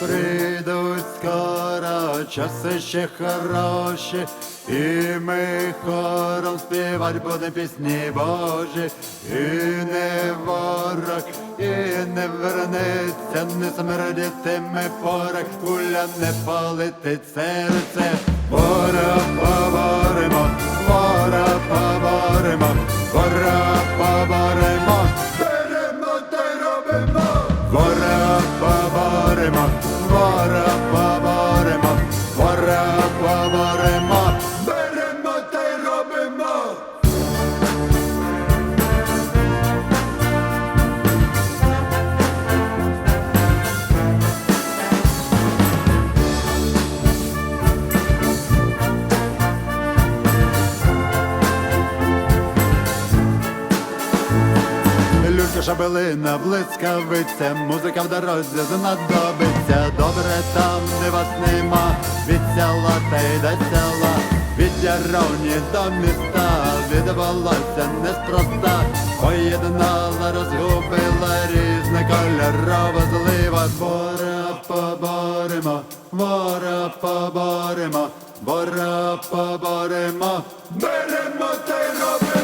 Прийдуть скоро часи ще хороші, і ми хором співать будем пісні Божі, і не ворог, і не вернеться, не смердітиме порох, куля не полетить серце. Вора робимо. Шабелина, блискавиця, музика в дорозі знадобиться. Добре там, де вас нема, від села та й до села, від яровні до міста, від неспроста, поєднала, розгубила різне кольорова злива. Вора поборемо, вора поборемо, вора поборемо, беремо та й робимо.